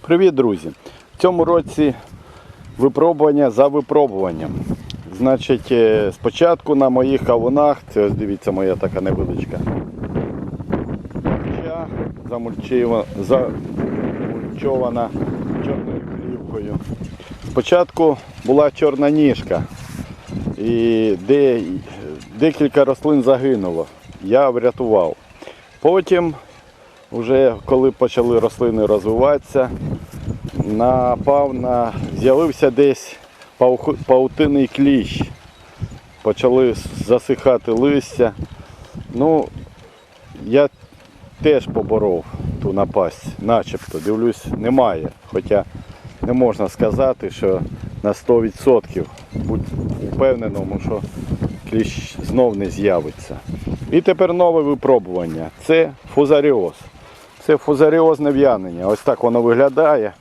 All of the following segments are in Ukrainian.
Привіт, друзі! В цьому році випробування за випробуванням. Значить, е, спочатку на моїх кавунах, це ось дивіться моя така невеличка. замульчива- замульчована чорною плівкою. Спочатку була чорна ніжка, і де, декілька рослин загинуло. Я врятував. Потім, вже коли почали рослини розвиватися, напав на з'явився десь паутинний кліщ. Почали засихати листя. Ну, я теж поборов ту напасть, начебто. Дивлюсь, немає. Хоча не можна сказати, що на 100% будь впевненому, що кліщ знов не з'явиться. І тепер нове випробування. Це фузаріоз. Це фузаріозне в'янення. Ось так воно виглядає.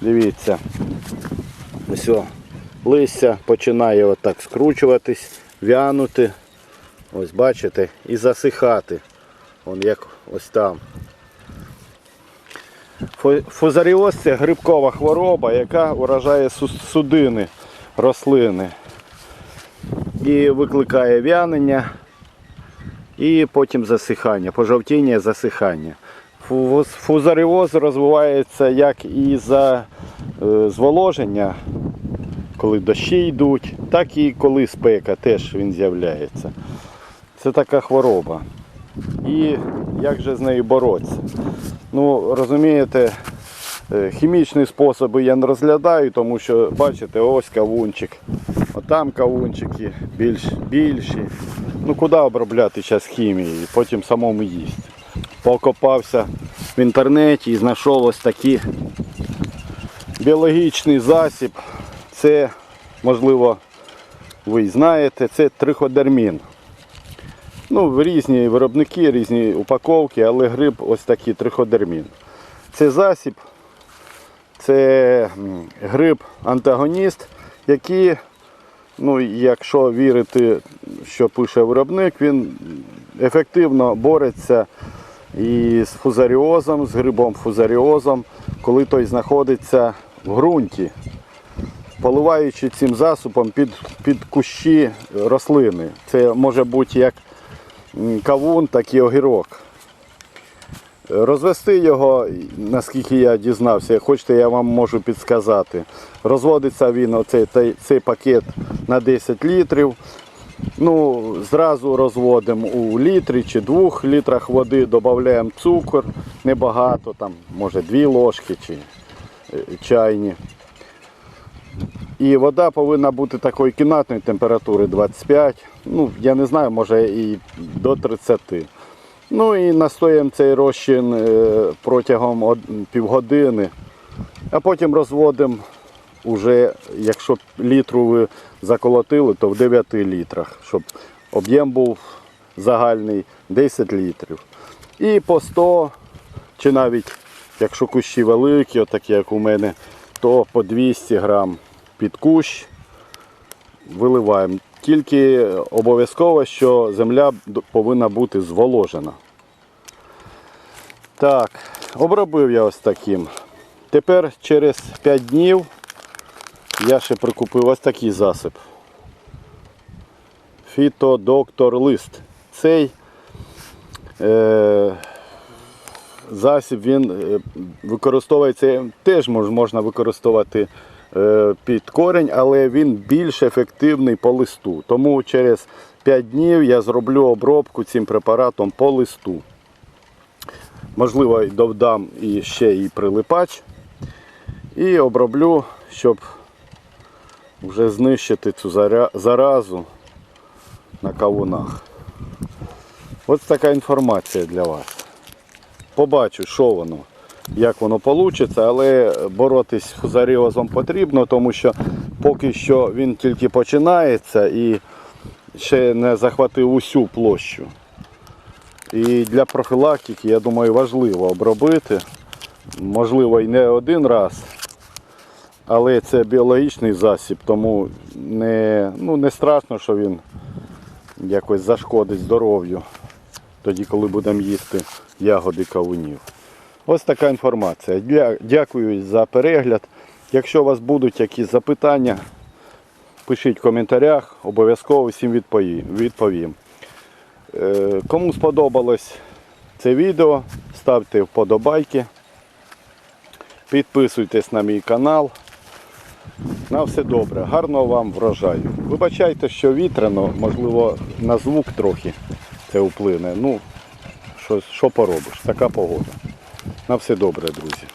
Дивіться. Ось листя починає отак скручуватись, в'янути. Ось бачите, і засихати. Вон як ось там. Фузаріоз це грибкова хвороба, яка уражає судини рослини. І викликає в'янення, і потім засихання, пожовтіння, засихання. Фу- Фузаріоз розвивається як і за е, зволоження, коли дощі йдуть, так і коли спека теж він з'являється. Це така хвороба. І як же з нею боротися? Ну, розумієте, е, хімічні способи я не розглядаю, тому що, бачите, ось кавунчик, отам кавунчики більш, більші. Ну куди обробляти зараз хімією, потім самому їсти. Покопався в інтернеті і знайшов ось такий біологічний засіб. Це, можливо, ви знаєте, це триходермін. Ну, різні виробники, різні упаковки, але гриб ось такий триходермін. Це засіб, це гриб-антагоніст, який, ну, якщо вірити, що пише виробник, він ефективно бореться і з фузаріозом, з грибом фузаріозом, коли той знаходиться в ґрунті, поливаючи цим засобом під, під кущі рослини. Це може бути як кавун, так і огірок. Розвести його, наскільки я дізнався, хочете, я вам можу підсказати. Розводиться він, оцей цей, пакет на 10 літрів. Ну, зразу розводимо у літрі чи двох літрах води, додаємо цукор, небагато, там, може 2 ложки чи е, чайні. І вода повинна бути такої кімнатної температури 25, ну я не знаю, може і до 30. Ну і настоїмо цей розчин е, протягом півгодини, а потім розводимо уже, якщо літру ви заколотили, то в 9 літрах, щоб об'єм був загальний 10 літрів. І по 100, чи навіть якщо кущі великі, отакі як у мене, то по 200 грам під кущ виливаємо. Тільки обов'язково, що земля повинна бути зволожена. Так, обробив я ось таким. Тепер через 5 днів я ще прикупив ось такий засіб. Фітодоктор лист. Цей е, засіб він е, використовується, теж мож- можна використовувати е, під корень, але він більш ефективний по листу. Тому через 5 днів я зроблю обробку цим препаратом по листу. Можливо, додам і ще і прилипач. І оброблю, щоб вже знищити цю заразу на кавунах. Ось така інформація для вас. Побачу, що воно, як воно вийде, але боротись з фузаріозом потрібно, тому що поки що він тільки починається і ще не захватив усю площу. І для профілактики, я думаю, важливо обробити. Можливо, і не один раз, але це біологічний засіб, тому не, ну, не страшно, що він якось зашкодить здоров'ю, тоді, коли будемо їсти ягоди кавунів. Ось така інформація. Дя- Дякую за перегляд. Якщо у вас будуть якісь запитання, пишіть в коментарях, обов'язково всім відповім. відповім. Е, Кому сподобалось це відео, ставте вподобайки, підписуйтесь на мій канал. На все добре, гарного вам врожаю. Вибачайте, що вітряно, можливо, на звук трохи це вплине. Ну, що, що поробиш, така погода. На все добре, друзі.